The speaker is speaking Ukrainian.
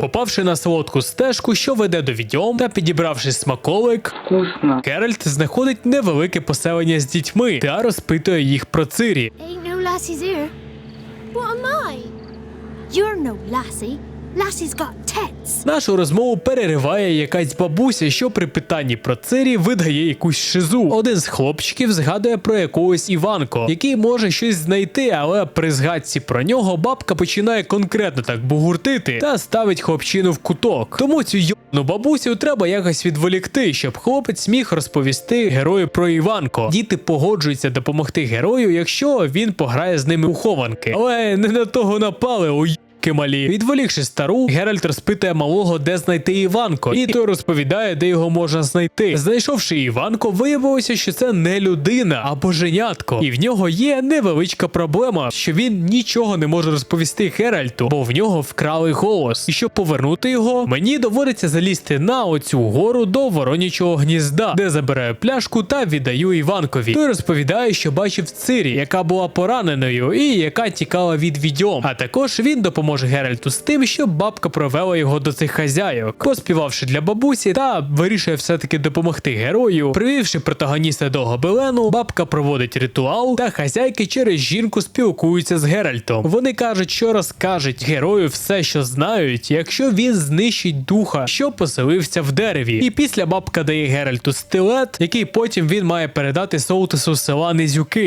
Попавши на солодку стежку, що веде до відьом, та підібравши смаколик, Вкусно. Геральт знаходить невелике поселення з дітьми та розпитує їх про Цирі. Ain't no lassies here. What am I? You're no lassie. Lassie's got. Нашу розмову перериває якась бабуся, що при питанні про Цирі видає якусь шизу. Один з хлопчиків згадує про якогось Іванко, який може щось знайти, але при згадці про нього бабка починає конкретно так бугуртити та ставить хлопчину в куток. Тому цю йобну бабусю треба якось відволікти, щоб хлопець міг розповісти герою про Іванко. Діти погоджуються допомогти герою, якщо він пограє з ними у хованки. Але не на того напали. у Кемалі. Відволікши стару, Геральт розпитує малого, де знайти Іванко, і той розповідає, де його можна знайти. Знайшовши Іванко, виявилося, що це не людина, а боженятко. І в нього є невеличка проблема, що він нічого не може розповісти Геральту, бо в нього вкрали голос. І щоб повернути його, мені доводиться залізти на оцю гору до воронячого гнізда, де забираю пляшку та віддаю Іванкові. Той розповідає, що бачив Цирі, яка була пораненою і яка тікала від відьом. А також він допоможе Геральту з тим, щоб бабка провела його до цих хазяйок, поспівавши для бабусі та вирішує все-таки допомогти герою. Привівши протагоніста до гобелену, бабка проводить ритуал, та хазяйки через жінку спілкуються з Геральтом. Вони кажуть, що розкажуть герою все, що знають, якщо він знищить духа, що поселився в дереві. І після бабка дає Геральту стилет, який потім він має передати Соутесу села Низюки.